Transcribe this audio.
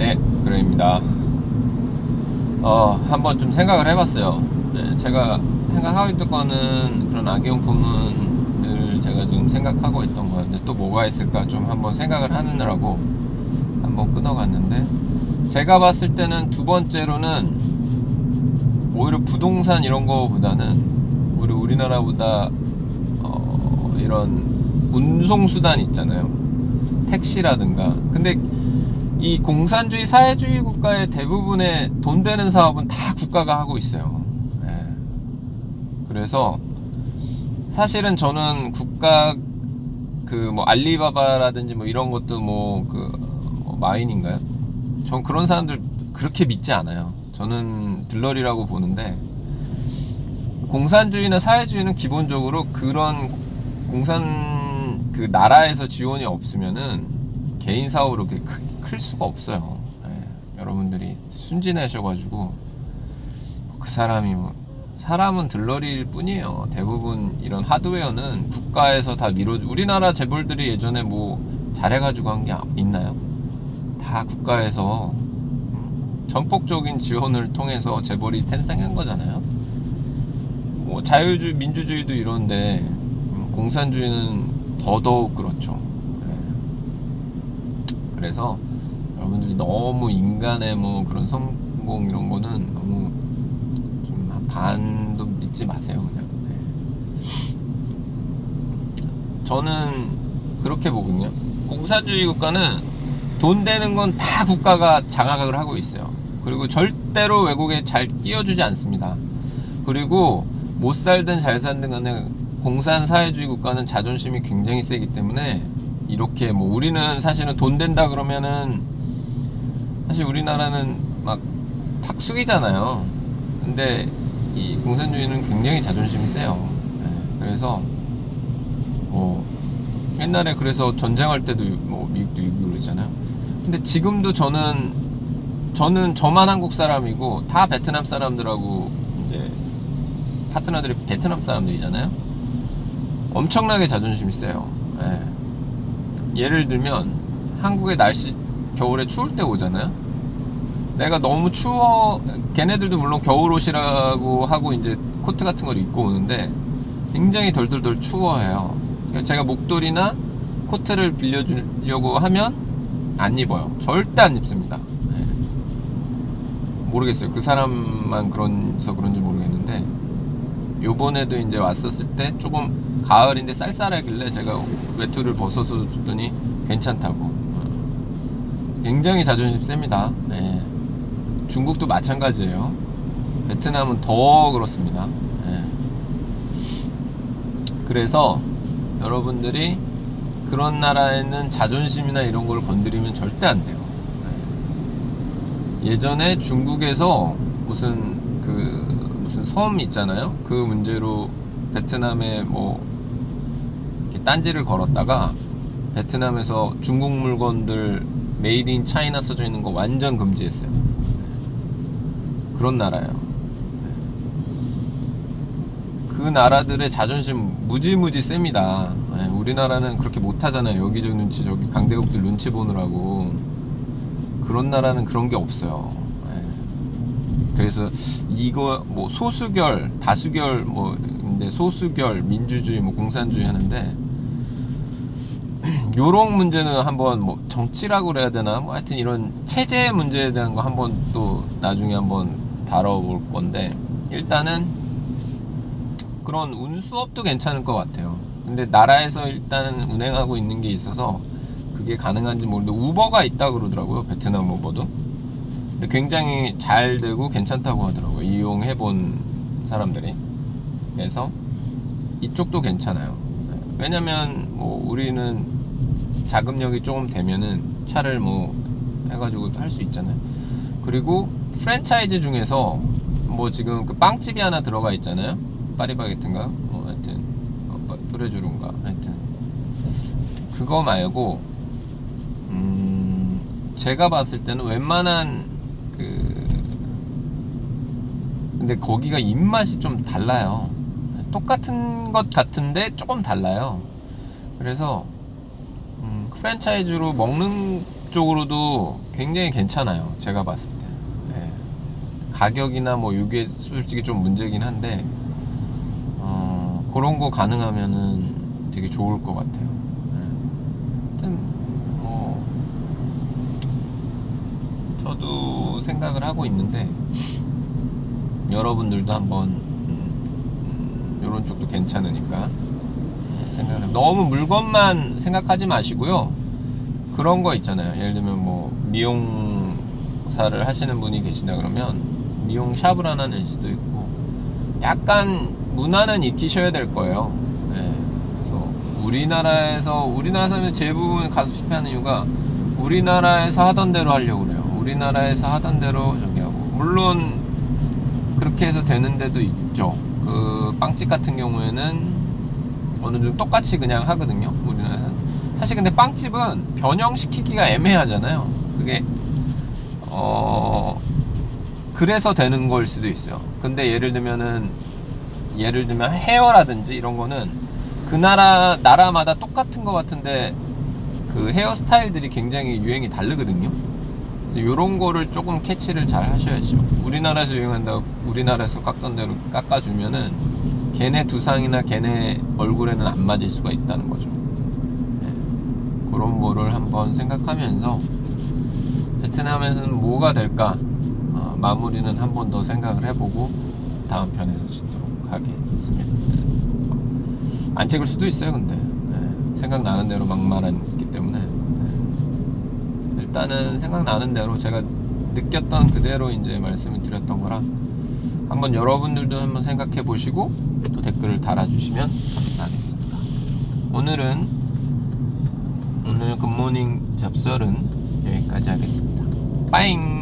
네, 그래입니다. 어, 한번 좀 생각을 해봤어요. 네, 제가 생각하고 있던 거는 그런 아기용품은 늘 제가 지금 생각하고 있던 거였는데 또 뭐가 있을까 좀 한번 생각을 하느라고 한번 끊어갔는데 제가 봤을 때는 두 번째로는 오히려 부동산 이런 거보다는 오히려 우리나라보다 어, 이런 운송수단 있잖아요. 택시라든가. 근데 이 공산주의 사회주의 국가의 대부분의 돈 되는 사업은 다 국가가 하고 있어요. 예. 그래서 사실은 저는 국가 그 뭐 알리바바라든지 뭐 이런 것도 뭐 그 마인인가요? 전 그런 사람들 그렇게 믿지 않아요. 저는 들러리라고 보는데 공산주의나 사회주의는 기본적으로 그런 공산 그 나라에서 지원이 없으면은 개인 사업으로 그렇게 크- 클 수가 없어요. 예, 여러분들이 순진하셔가지고 그 사람이 뭐 사람은 들러리일 뿐이에요. 대부분 이런 하드웨어는 국가에서 다 밀어주. 우리나라 재벌들이 예전에 뭐 잘해가지고 한 게 있나요? 다 국가에서 음, 전폭적인 지원을 통해서 재벌이 탄생한 거잖아요. 뭐 자유주의, 민주주의도 이런데 음, 공산주의는 더더욱 그렇죠. 예. 그래서 여러분들이 너무 인간의 뭐 그런 성공 이런 거는 너무 좀한 반도 믿지 마세요 그냥. 예. 저는 그렇게 보거든요. 공산주의 국가는 돈 되는 건 다 국가가 장악을 하고 있어요. 그리고 절대로 외국에 잘 끼워주지 않습니다. 그리고 못 살든 잘 살든 간에 공산 사회주의 국가는 자존심이 굉장히 세기 때문에 이렇게 뭐 우리는 사실은 돈 된다 그러면은 사실 우리나라는 막 팍숙이잖아요. 근데 이 공산주의는 굉장히 자존심이 세요. 예, 그래서 뭐 옛날에 그래서 전쟁할 때도 뭐 미국도 이기고 그랬잖아요. 근데 지금도 저는 저는 저만 한국 사람이고 다 베트남 사람들하고 이제 파트너들이 베트남 사람들이잖아요. 엄청나게 자존심이 세요. 예. 예를 들면 한국의 날씨 겨울에 추울 때 오잖아요. 내가 너무 추워 걔네들도 물론 겨울 옷이라고 하고 이제 코트 같은 걸 입고 오는데 굉장히 덜덜덜 추워해요. 제가 목도리나 코트를 빌려주려고 하면 안 입어요. 절대 안 입습니다. 예. 모르겠어요. 그 사람만 그런서 그런지 모르겠는데 요번에도 이제 왔었을 때 조금 가을인데 쌀쌀하길래 제가 외투를 벗어서 줬더니 괜찮다고. 어. 굉장히 자존심 셉니다. 예. 중국도 마찬가지예요. 베트남은 더 그렇습니다. 예. 그래서 여러분들이 그런 나라에는 자존심이나 이런 걸 건드리면 절대 안 돼요. 예. 예전에 중국에서 무슨 그 무슨 섬 있잖아요. 그 문제로 베트남에 뭐 딴지를 걸었다가 베트남에서 중국 물건들 메이드 인 차이나 써져 있는 거 완전 금지했어요. 그런 나라예요. 그 나라들의 자존심 무지무지 셉니다. 예, 우리나라는 그렇게 못하잖아요. 여기저기 눈치 저기 강대국들 눈치 보느라고 그런 나라는 그런 게 없어요. 예. 그래서 이거 뭐 소수결, 다수결 뭐 근데 소수결, 민주주의, 뭐 공산주의 하는데 요런 문제는 한번 뭐 정치라고 그래야 되나 뭐 하여튼 이런 체제 문제에 대한 거 한번 또 나중에 한번 다뤄볼 건데 일단은 그런 운수업도 괜찮을 것 같아요. 근데 나라에서 일단은 운행하고 있는 게 있어서 그게 가능한지 모르는데 우버가 있다 그러더라고요. 베트남 우버도. 근데 굉장히 잘 되고 괜찮다고 하더라고요. 이용해 본 사람들이. 그래서 이쪽도 괜찮아요. 왜냐면 뭐 우리는 자금력이 조금 되면은 차를 뭐 해가지고 할 수 있잖아요. 그리고 프랜차이즈 중에서 뭐 지금 그 빵집이 하나 들어가 있잖아요. 파리바게트인가? 뭐 하여튼 어, 빠- 또레주루인가? 하여튼 그거 말고 음 제가 봤을 때는 웬만한 그 근데 거기가 입맛이 좀 달라요. 똑같은 것 같은데 조금 달라요. 그래서 음, 프랜차이즈로 먹는 쪽으로도 굉장히 괜찮아요. 제가 봤을 때. 예. 가격이나 뭐 이게 솔직히 좀 문제긴 한데 어, 그런 거 가능하면은 되게 좋을 것 같아요. 예. 하여튼 뭐 저도 생각을 하고 있는데 여러분들도 한번 음, 이런 쪽도 괜찮으니까 생각을 해- 너무 물건만 생각하지 마시고요. 그런 거 있잖아요. 예를 들면 뭐 미용사를 하시는 분이 계시다 그러면 미용 샵을 하나 낼 수도 있고 약간 문화는 익히셔야 될 거예요. 예. 그래서 우리나라에서 우리나라 사람이 대부분 가수 실패하는 이유가 우리나라에서 하던 대로 하려고 그래요. 우리나라에서 하던 대로 저기 하고 물론 그렇게 해서 되는 데도 있죠. 그 빵집 같은 경우에는 어느 정도 똑같이 그냥 하거든요. 우리나라 사실 근데 빵집은 변형시키기가 애매하잖아요. 그게 어 그래서 되는 걸 수도 있어요. 근데 예를 들면은 예를 들면 헤어라든지 이런 거는 그 나라 나라마다 똑같은 것 같은데 그 헤어 스타일들이 굉장히 유행이 다르거든요. 그래서 이런 거를 조금 캐치를 잘 하셔야죠. 우리나라에서 유행한다고 우리나라에서 깎던 대로 깎아주면은 걔네 두상이나 걔네 얼굴에는 안 맞을 수가 있다는 거죠. 네. 그런 거를 한번 생각하면서 베트남에서는 뭐가 될까 어, 마무리는 한 번 더 생각을 해보고 다음 편에서 찍도록 하겠습니다. 네. 안 찍을 수도 있어요, 근데 네. 생각나는 대로 막 말했기 때문에 네. 일단은 생각나는 대로 제가 느꼈던 그대로 이제 말씀을 드렸던 거라 한번 여러분들도 한번 생각해 보시고 또 댓글을 달아주시면 감사하겠습니다. 오늘은 오늘 굿모닝 잡설은 여기까지 하겠습니다. 빠잉!